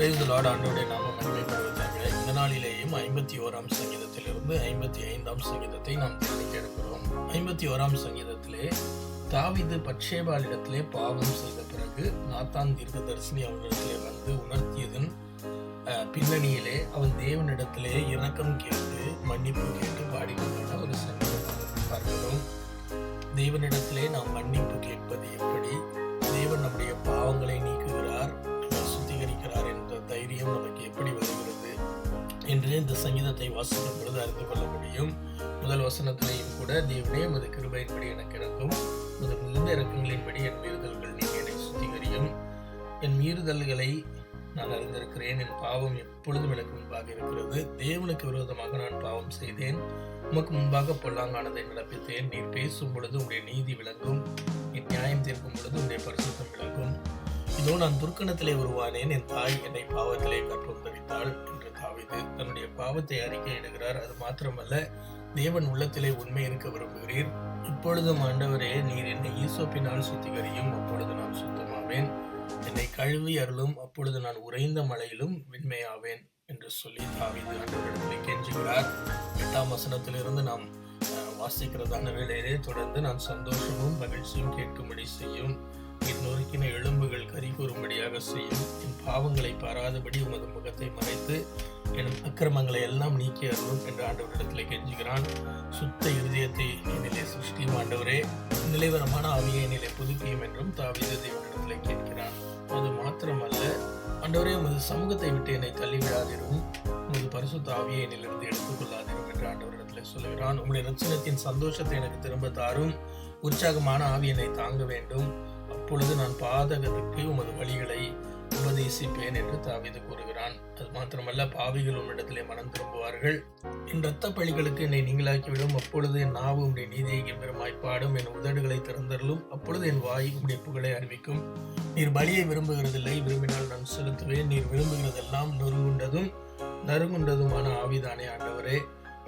Price Lord ஆண்டோடைய நாம மகிமைப்படுவதாக இந்த நாளிலேயும் ஐம்பத்தி ஓராம் சங்கீதத்திலிருந்து ஐம்பத்தி ஐந்தாம் சங்கீதத்தை நாம் தெரிவிக்க எடுக்கிறோம் ஐம்பத்தி ஓராம் சங்கீதத்திலே தாவிது பட்சேபாலிடத்திலே பாவம் செய்த பிறகு நாத்தான் தீர்க்கதரிசினி அவனிடத்திலே வந்து உணர்த்தியதன் பின்னணியிலே அவன் தேவனிடத்திலே இரக்கம் கேட்டு மன்னிப்பு கேட்டு பாடினதான ஒரு சங்கீதம் பார்க்கிறோம். தேவனிடத்திலே நாம் மன்னிப்பு கேட்பது எப்படி? தேவன் நம்முடைய பாவங்களை நீக்குகிறார். என்ற நமக்கு எப்படி வருகிறது என்று இந்த சங்கீதத்தை வாசிக்கும் பொழுது அறிந்து கொள்ள முடியும். முதல் வசனத்திலேயும் கூட தேவனே உமது கிருபையின்படி எனக்கு இறக்கும் உமது மிகுந்த இறக்கங்களின்படி என் மீறுதல்கள் நீங்கள் என்னை சுத்திகரியும். என் மீறுதல்களை நான் அறிந்திருக்கிறேன். என் பாவம் எப்பொழுதும் எனக்கு முன்பாக இருக்கிறது. தேவனுக்கு விரோதமாக நான் பாவம் செய்தேன். உமக்கு முன்பாக பொல்லாங்கானதை நடப்பித்தேன். நீர் பேசும் பொழுது உடைய நீதி விளங்கும். நீர் நியாயம் தீர்க்கும் பொழுது உடைய பரிசுத்தம் விளங்கும். இதோ நான் துர்க்கணத்திலே உருவானேன். என் தாய் என்னை பாவத்திலே கற்பம் என்று தாவிது தன்னுடைய பாவத்தை அறிக்கையிடுகிறார் அது மாத்திரமல்ல தேவன் உள்ளத்திலே உண்மை இருக்க விரும்புகிறீர். இப்பொழுதும் ஆண்டவரே நீர் என்னை ஈசோப்பினால் சுத்திகரியும் அப்பொழுது நான் சுத்தமாவேன். என்னை கழுவி அருளும் அப்பொழுது நான் உறைந்த மலையிலும் வெண்மையாவேன் என்று சொல்லி தாவிது ஆண்டவரிடத்தில் கெஞ்சுகிறார். எட்டாம் வசனத்திலிருந்து நாம் வாசிக்கிறதான வேளையிலே தொடர்ந்து நான் சந்தோஷமும் மகிழ்ச்சியும் கேட்கும்படி செய்யும். என் நொறுக்கின எலும்புகள் கறி கூறும்படியாக செய்யும். என் பாவங்களை பாராதபடி உமது முகத்தை மறைத்து என் அக்கிரமங்களை எல்லாம் நீக்கி அருளும் என்று ஆண்டவரிடத்தில் கெஞ்சுகிறான். சுத்த இருதயத்தை என்னிலே சிருஷ்டியும் ஆண்டவரே. நிலைவரமான ஆவியை என்னிலே புதுப்பியும் என்றும் தாவிதத்தை தேவனிடத்திலே கேட்கிறான். அது மாத்திரமல்ல ஆண்டவரே உமது சமூகத்தை விட்டு என்னை தள்ளிவிடாதிரும். உமது பரிசுத்த தாவியை என்னிலிருந்து எடுத்துக்கொள்ளாதிரும் என்று ஆண்டவரிடத்தில் சொல்கிறான் உம்முடைய ரச்சனத்தின் சந்தோஷத்தை எனக்கு திரும்ப தாரும். உற்சாகமான ஆவி என்னை தாங்க வேண்டும். அப்பொழுது நான் பாதகத்துக்கு உமது வழிகளை உபதேசிப்பேன் என்று தாவிது கூறுகிறான். அது மாத்திரமல்ல பாவிகள் உன்னிடத்திலே மனம் திரும்புவார்கள். என் இரத்த பழிகளுக்கு என்னை நீங்களாக்கிவிடும். அப்பொழுது என் நாவு உடைய நீதியை கம்பீரமாய் பாடும். என் உதடுகளை திறந்தருளும். அப்பொழுது என் வாய் உடைய புகழை அறிவிக்கும். நீர் பலியை விரும்புகிறதில்லை. விரும்பினால் நான் செலுத்துவேன். நீர் விரும்புகிறதெல்லாம் நொறுங்குண்டதும் நறுங்குண்டதுமான ஆவிதானே ஆண்டவரே.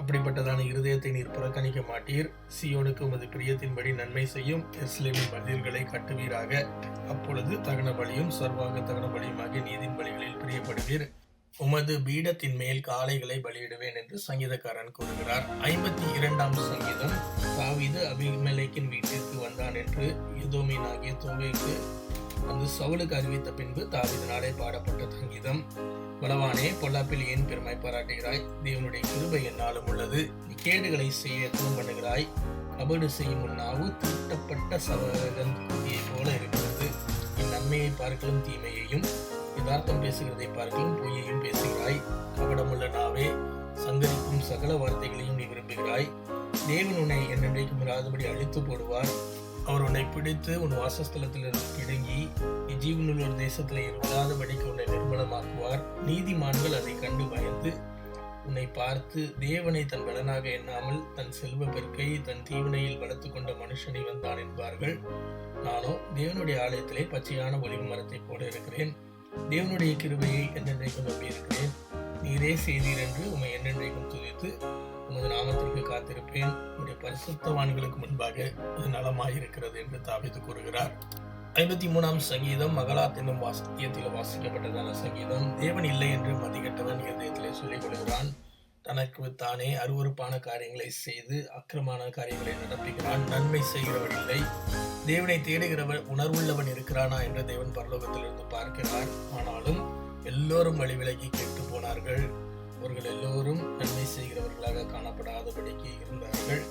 அப்படிப்பட்டதான இருதயத்தை நீர் புறக்கணிக்க மாட்டீர். சியோனுக்கு உமது பிரியத்தின்படி நன்மை செய்யும். எஸ்லேமின் பதில்களை கட்டுவீராக. அப்பொழுது தகன பலியும் சர்வாங்க தகன பலியுமாகிய நீதின் பலிகளில் பிரியப்படுவீர். உமது பீடத்தின் மேல் காளைகளை பலியிடுவேன் என்று சங்கீதக்காரன் கூறுகிறார். ஐம்பத்தி இரண்டாம் சங்கீதம் தாவிது அபிமலைக்கின் வீட்டிற்கு வந்தான் என்று யுதோமின் ஆகிய தோவேக்கு வந்து சவுலுக்கு அறிவித்த பின்பு தாவீதினாலே பாடப்பட்ட சங்கீதம். பலவானே பொல்லாப்பில் ஏன் பெருமை பாராட்டுகிறாய்? தேவனுடைய கிருபை என்னாலும் உள்ளது. நீ கேடுகளை செய்ய எத்தனம் பண்ணுகிறாய். கபடு செய்யும் உன் திருட்டப்பட்ட தீட்டப்பட்ட குதியை போல இருக்கிறது. என் நன்மையை பார்க்கலும் தீமையையும் யதார்த்தம் பேசுகிறதை பார்க்கலும் பொய்யையும் பேசுகிறாய். கபடமுள்ள நாவே சங்கரிக்கும் சகல வார்த்தைகளையும் நீ விரும்புகிறாய். தேவன் உன்னை என்னென்றைக்கும் இராதபடி அழித்து போடுவார். அவர் உன்னை பிடித்து உன் வாசஸ்தலத்திலிருந்து பிடுங்கி நீ ஜீவனுள்ளோர் தேசத்திலே இல்லாதபடிக்கு உன்னை நிர்மலமாக்குவார். நீதிமான்கள் அதை கண்டு பயந்து உன்னை பார்த்து தேவனை தன் பலனாக எண்ணாமல் தன் செல்வ பெருக்கை தன் தீவனையில் வளர்த்து கொண்ட மனுஷனை வந்தான் என்பார்கள். நானோ தேவனுடைய ஆலயத்திலே பச்சையான ஒளிவு மரத்தைப் போல இருக்கிறேன். தேவனுடைய கிருபையை என்னென்றைக்கும் நம்பியிருக்கிறேன். நீரே செய்தீர் என்று உமை என்னென்றைக்கும் துதித்து உமது நாமத்திற்கு காத்திருப்பேன். உடைய பரிசுத்தவான்களுக்கு முன்பாக இது நலமாயிருக்கிறது என்று தாவித்து கூறுகிறார். ஐம்பத்தி மூணாம் சங்கீதம் மகளாத் என்னும் வாசியத்தில் வாசிக்கப்பட்டதான சங்கீதம். தேவன் இல்லை என்று மதிக்கட்டவன் இருதயத்திலே சொல்லிக் கொள்கிறான். தனக்கு தானே அருவருப்பான காரியங்களை செய்து அக்கிரமான காரியங்களை நடப்புகிறான் நன்மை செய்கிறவன் இல்லை. தேவனை தேடுகிறவன் உணர்வுள்ளவன் இருக்கிறானா? என்று தேவன் பரலோகத்திலிருந்து பார்க்கிறார். ஆனாலும் எல்லோரும் வழிவிலகி கெட்டு போனார்கள். அவர்கள் எல்லோரும் நன்மை செய்கிறவர்களாக காணப்படாதபடிக்கு இருந்தார்கள்.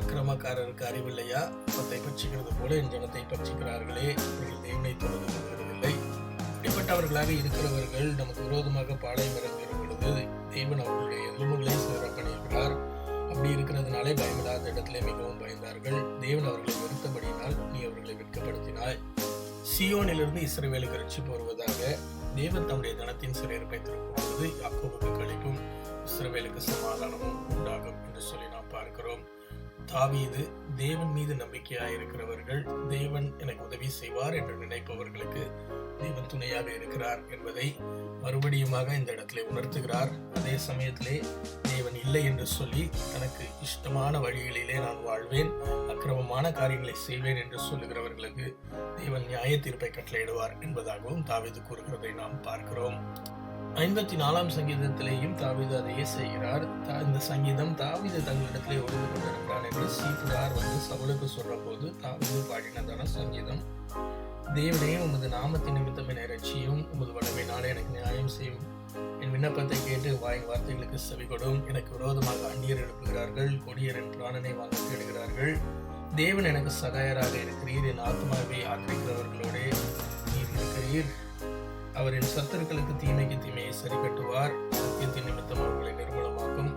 அக்கிரமக்காரருக்கு அறிவில்லையா? மத்தை பட்சிக்கிறது போல என் ஜனத்தை பட்சிக்கிறார்களே. அவர்கள் தேவனை தொடர்ந்து கொள்கிறதில்லை இப்படிப்பட்டவர்களாக இருக்கிறவர்கள் நமக்கு விரோதமாக பாளையம் இறங்குகிற பொழுது தேவன் அவர்களுடைய எலும்புகளை சிறப்பணிகிறார். அப்படி இருக்கிறதுனாலே பயமில்லாத இடத்திலே மிகவும் பயந்தார்கள். தேவன் அவர்களை வெறுத்தபடியினால் நீ அவர்களை வெட்கப்படுத்தினாய். சியோனிலிருந்து இஸ்ரேவேலுக்கு ரட்சிப்பு வருவதாக தேவன் தம்முடைய தனத்தின் சிறையிருப்பை திருப்பும் பொழுது யாக்கோபுக்கு கழிக்கும் இஸ்ரவேலுக்கு சமாதானமும் உண்டாகும் என்று சொல்லி நாம் பார்க்கிறோம். தாவீது தேவன் மீது நம்பிக்கையாக இருக்கிறவர்கள் தேவன் எனக்கு உதவி செய்வார் என்று நினைப்பவர்களுக்கு தேவன் துணையாக இருக்கிறார் என்பதை மறுபடியுமாக இந்த இடத்திலே உணர்த்துகிறார். அதே சமயத்திலே தேவன் இல்லை என்று சொல்லி தனக்கு இஷ்டமான வழிகளிலே நான் வாழ்வேன் அக்கிரமமான காரியங்களை செய்வேன் என்று சொல்லுகிறவர்களுக்கு தேவன் நியாய தீர்ப்பை கட்டளையிடுவார் என்பதாகவும் தாவிது கூறுகிறதை நாம் பார்க்கிறோம். ஐம்பத்தி நாலாம் சங்கீதத்திலேயும் தாவிது அதையே செய்கிறார். தா- இந்த சங்கீதம் தாவிது தங்களிடத்திலே ஒழுங்கு கொண்டிருக்கிறான் என்று சீப்புகார் வந்து சவுலுக்கு சொல்ற போது தாவிது பாடினதான சங்கீதம். தேவனே உமது நாமத்தின் நிமித்தம் என்னை ரட்சியும் உமது வல்லமையினாலே எனக்கு நியாயம் செய்யும். என் விண்ணப்பத்தை கேட்டு வாய் வார்த்தைகளுக்கு செவிகொடும். எனக்கு விரோதமாக அந்நியர் எழுப்புகிறார்கள் கொடியர் என் பிராணனை வாங்க தேடுகிறார்கள். தேவன் எனக்கு சகாயராக இருக்கிறீர் என் ஆத்மாவை ஆக்கிரிக்கிறவர்களோடே நீர் இருக்கிறீர். அவரின் சத்துருக்களுக்கு தீமைக்கு தீமையை சரி கட்டுவார் சத்தியத்தின் நிமித்தம் அவர்களை நிர்மூலமாக்கும்.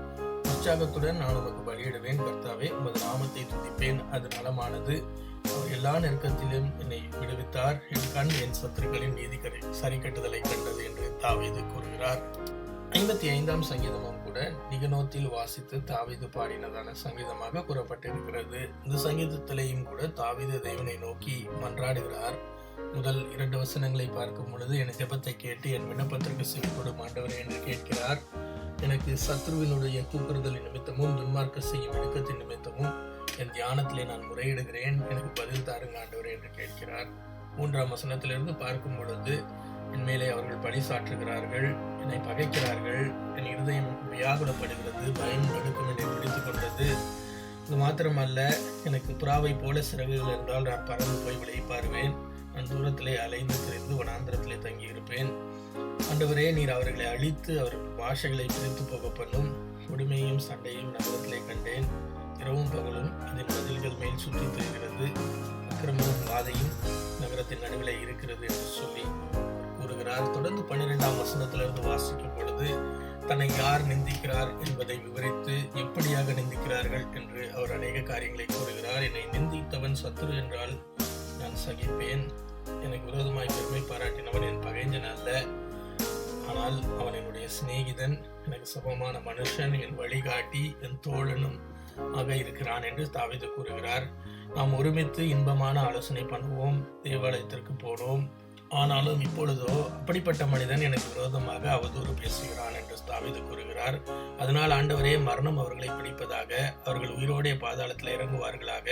உற்சாகத்துடன் நான் உமக்கு பலியிடுவேன். கர்த்தாவே உமது நாமத்தை துதிப்பேன். அது நலமானது. அவர் எல்லா நெருக்கத்திலும் என்னை விடுவித்தார். என் கண் என் சத்துருக்களின் நீதி கரை சரி கட்டுதலை கண்டது என்று தாவீது கூறுகிறார். ஐம்பத்தி ஐந்தாம் சங்கீதமும் கூட நிகனோத்தில் வாசித்து தாவீது பாடினதான சங்கீதமாக கூறப்பட்டிருக்கிறது. இந்த சங்கீதத்திலேயும் கூட தாவீது தேவனை நோக்கி மன்றாடுகிறார். முதல் இரண்டு வசனங்களை பார்க்கும் பொழுது என் ஜெபத்தை கேட்டு என் விண்ணப்பத்திற்கு செவிப்படும் ஆண்டவரே என்று கேட்கிறார். எனக்கு சத்ருவினுடைய கூக்குறுதல் நிமித்தமும் துன்மார்க்க செய்யும் இடுக்கத்தின் நிமித்தமும் என் தியானத்திலே நான் முறையிடுகிறேன். எனக்கு பதில் தாருங்க ஆண்டவரே என்று கேட்கிறார். மூன்றாம் வசனத்திலிருந்து பார்க்கும் பொழுது என் மேலே அவர்கள் பழி சாற்றுகிறார்கள் என்னை பகைக்கிறார்கள் என் இருதயம் வியாகுலப்படுகிறது பயம் நடுக்கம் என்னை பிடித்து கொண்டது. இது மாத்திரமல்ல எனக்கு புறாவை போல சிறகுகள் என்றால் நான் பறந்து போய் விளைப்பாருவேன் நான் தூரத்திலே அலைந்து திரிந்து வனாந்திரத்திலே தங்கியிருப்பேன். ஆண்டவரே நீர் அவர்களை அழித்து அவர்கள் பாஷைகளை பிரித்து போக பண்ணும். கொடுமையும் சண்டையும் நகரத்திலே கண்டேன். இரவும் பகலும் அதன் மதில்கள் மேல் சுற்றி திரிகிறது. அக்கிரமும் வாதையும் நகரத்தின் நடுவில் இருக்கிறது என்று சொல்லி கூறுகிறார். தொடர்ந்து பன்னிரெண்டாம் வசனத்திலிருந்து வாசிக்கும் பொழுது தன்னை யார் நிந்திக்கிறார் என்பதை விவரித்து எப்படியாக நிந்திக்கிறார்கள் என்று அவர் அநேக காரியங்களை கூறுகிறார். என்னை நிந்தித்தவன் சத்துரு என்றால் நான் சகிப்பேன். எனக்கு விரோதமாய் பெருமை பாராட்டினவன் என் பகைஞ்சன் அல்ல. ஆனால் அவன் என்னுடைய சிநேகிதன் எனக்கு சமமான மனுஷன் என் வழிகாட்டி என் தோழனும் ஆக இருக்கிறான் என்று தாவித கூறுகிறார். நாம் ஒருமித்து இன்பமான ஆலோசனை பண்ணுவோம் தேவாலயத்திற்கு போனோம். ஆனாலும் இப்பொழுதோ அப்படிப்பட்ட மனிதன் எனக்கு விரோதமாக அவதூறு பேசுகிறான் என்று தாவீது கூறுகிறார். அதனால் ஆண்டவரே மரணம் அவர்களை பிடிப்பதாக அவர்கள் உயிரோடைய பாதாளத்தில் இறங்குவார்களாக.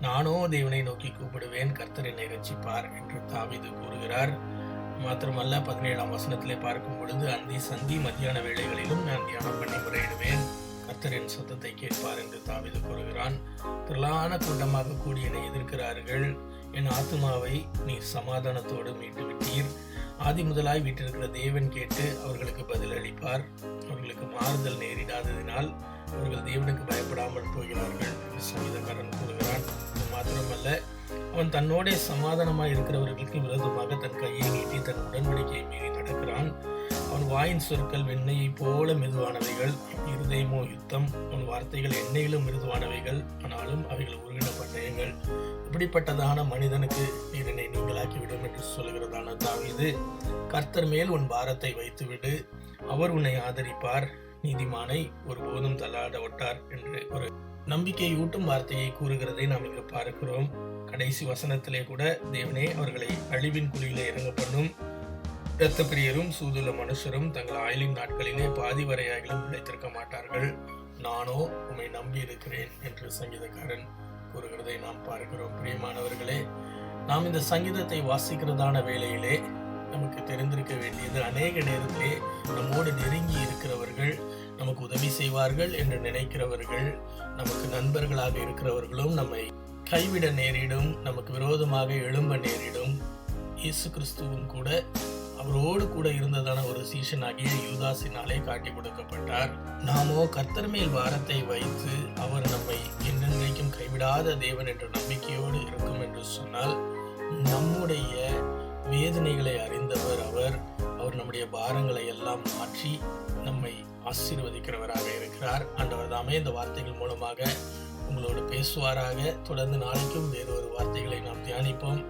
நானோ தேவனை நோக்கி கூப்பிடுவேன் கர்த்தர் என்னை ரட்சிப்பார் என்று தாவிது கூறுகிறார். மாத்திரமல்ல பதினேழாம் வசனத்திலே பார்க்கும் பொழுது அந்தி சந்தி மத்தியான வேளைகளிலும் நான் தியானம் பண்ணி முறையிடுவேன். கர்த்தரின் சத்தத்தை கேட்பார் என்று தாவிது கூறுகிறான். திரளான கூட்டமாக கூடி என்னை எதிர்க்கிறார்கள். என் ஆத்மாவை நீ சமாதானத்தோடு மீட்டு விட்டீர் ஆதி முதலாய் வீட்டிருக்கிற தேவன் கேட்டு அவர்களுக்கு பதில் அளிப்பார் அவர்களுக்கு மாறுதல் நேரிடாததினால் அவர்கள் தேவனுக்கு பயப்படாமல் போகிறார்கள் சங்கீதக்காரன் கூறுகிறான். அது மாத்திரமல்ல அவன் தன்னோடே சமாதானமாக இருக்கிறவர்களுக்கு விரோதமாக தன் கையை நீட்டி தன் உடன்படிக்கையை மீறி நடக்கிறான். அவன் வாயின் சொற்கள் வெண்ணெயைப் போல மெதுவானவைகள் இருதயமோ யுத்தம் அவன் வார்த்தைகள் எண்ணெயிலும் மிருதுவானவைகள் ஆனாலும் அவைகள் உருகின பட்டயங்கள் இப்படிப்பட்டதான மனிதனுக்கு நீர் என்னை நீங்களாக்கி என்று சொல்கிறதான தாவீது கர்த்தர் மேல் உன் பாரத்தை வைத்துவிடு. அவர் உன்னை ஆதரிப்பார். நீதிமானை ஒருபோதும் தள்ளாட ஒட்டார் என்று ஒரு நம்பிக்கையூட்டும் வார்த்தையை கூறுகிறதை நாம் இங்கு பார்க்கிறோம். கடைசி வசனத்திலே கூட தேவனே அவர்களை அழிவின் குழியிலே இறங்க பண்ணும் இரத்த பிரியரும் சூதுள்ள மனுஷரும் தங்கள் ஆயுளின் நாட்களிலே பாதி வரையாகிலும் உழைத்திருக்க மாட்டார்கள். நானோ உம்மை நம்பி இருக்கிறேன் என்று சங்கீதக்காரன் கூறுகிறதை நாம் பார்க்கிறோம். பிரியமானவர்களே நாம் இந்த சங்கீதத்தை வாசிக்கிறதான வேளையிலே நமக்கு தெரிந்திருக்க வேண்டியது அநேக நேரத்திலே நம்மோடு நெருங்கி இருக்கிறவர்கள் நமக்கு உதவி செய்வார்கள் என்று நினைக்கிறவர்கள் நமக்கு நண்பர்களாக இருக்கிறவர்களும் நம்மை கைவிட நேரிடும் நமக்கு விரோதமாக எழும்ப நேரிடும். இயேசு கிறிஸ்துவும் கூட அவரோடு கூட இருந்ததான ஒரு சீசனாகிய யூதாசினாலே காட்டி கொடுக்கப்பட்டார். நாமோ கர்த்தர் மேல் வாரத்தை வைத்து அவர் நம்மை என்ன கைவிடாத தேவன் என்ற நம்பிக்கையோடு இருக்கும் என்று சொன்னால் நம்முடைய வேதனைகளை அறிந்தவர் அவர். அவர் நம்முடைய பாரங்களை எல்லாம் மாற்றி நம்மை ஆசீர்வதிக்கிறவராக இருக்கிறார். ஆண்டவர் தாமே இந்த வார்த்தைகள் மூலமாக உங்களோடு பேசுவாராக. தொடர்ந்து நாளைக்கும் வேறு ஒரு வார்த்தைகளை நாம் தியானிப்போம்.